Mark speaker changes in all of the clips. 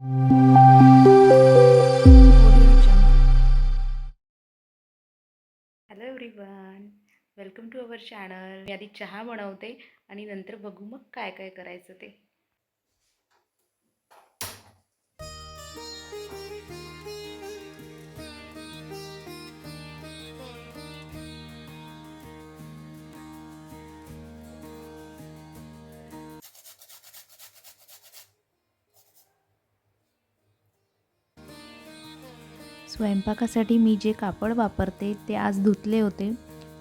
Speaker 1: Hello everyone welcome to our channel मी आधी चहा बनवते आणि नंतर बघू मग काय काय करायचं ते. स्वयंपाकासाठी मी जे कापड वापरते ते आज धुतले होते.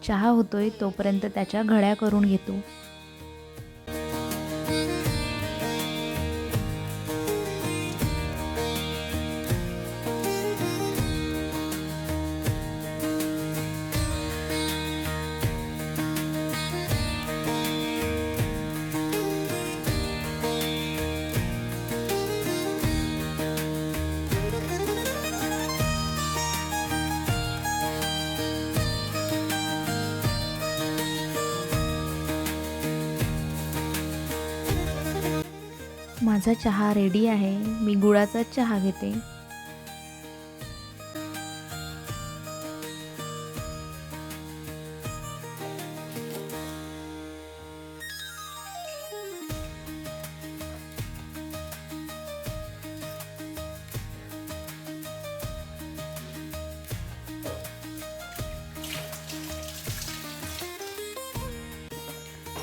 Speaker 1: चहा होतोय तोपर्यंत त्याच्या घड्या करून घेतो. माझा चहा रेडी आहे. मी गुळाचा चहा घेते.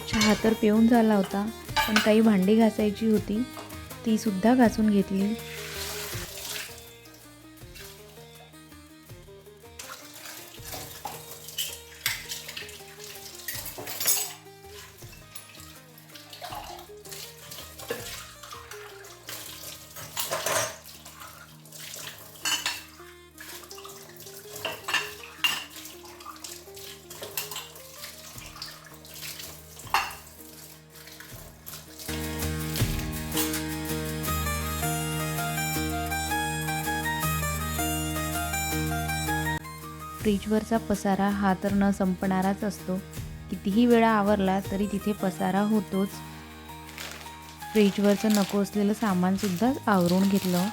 Speaker 1: चहा तर पिऊन झाला होता. पण काही भांडी घासायची होती ती सुद्धा घासून घेतली. फ्रीजवरचा पसारा हा तर न संपणाराच असतो. कितीही वेळा आवरला तरी तिथे पसारा होतोच. फ्रीजवरचं नको असलेलं सामानसुद्धा आवरून घेतलं.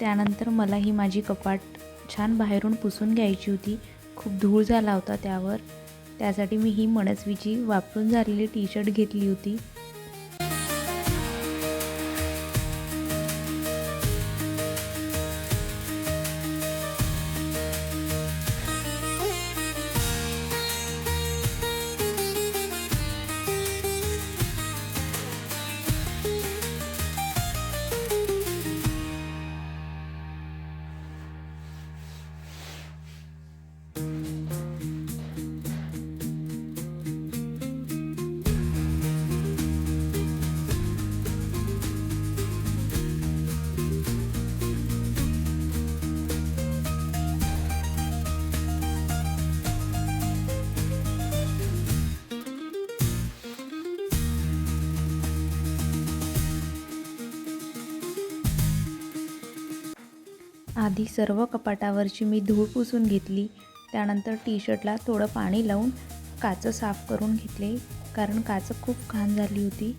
Speaker 1: त्यानंतर मला ही माझी कपाट छान बाहेरून पुसून घ्यायची होती. खूप धूळ झाला होता त्यावर. त्यासाठी मी ही मनस्वीची वापरून झालेली टी शर्ट घेतली होती. आधी सर्व कपाटावरची मी धूळ पुसून घेतली. त्यानंतर टी शर्टला थोडं पाणी लावून काचं साफ करून घेतले. कारण काचं खूप घाण झाली होती.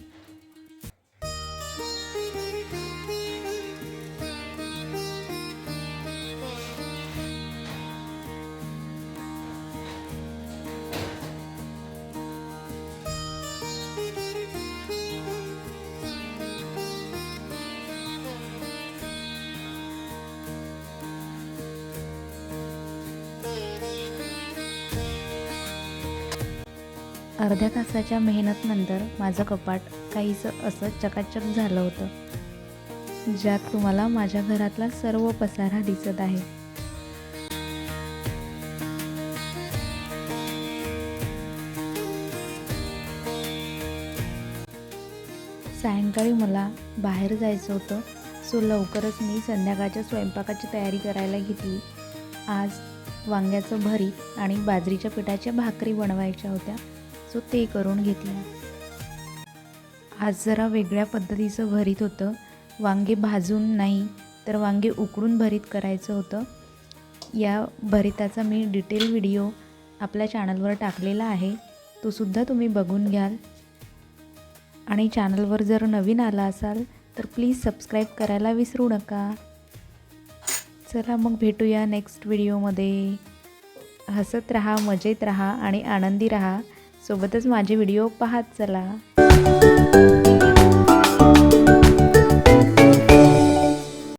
Speaker 1: अर्ध्या तासाच्या मेहनतनंतर माझं कपाट काहीसं असं चकाचक झालं होतं ज्यात तुम्हाला माझ्या घरातला सर्व पसारा दिसत आहे. सायंकाळी मला बाहेर जायचं होतं सो लवकरच मी संध्याकाळच्या स्वयंपाकाची तयारी करायला घेतली. आज वांग्याचं भरीत आणि बाजरीच्या पिठाच्या भाकरी बनवायच्या होत्या. सो ते करून घेतलं. आज जरा वेगळ्या पद्धतीचं भरीत होतं. वांगे भाजून नाही तर वांगे उकडून भरीत करायचं होतं. या भरिताचा मी डिटेल व्हिडिओ आपल्या चॅनलवर टाकलेला आहे. तो सुद्धा तुम्ही बघून घ्याल. आणि चॅनलवर जर नवीन आला असाल तर प्लीज सबस्क्राईब करायला विसरू नका. चला मग भेटूया नेक्स्ट व्हिडिओमध्ये. हसत राहा मजेत राहा आणि आनंदी राहा. सोबतच माझे व्हिडिओ पाहत चला.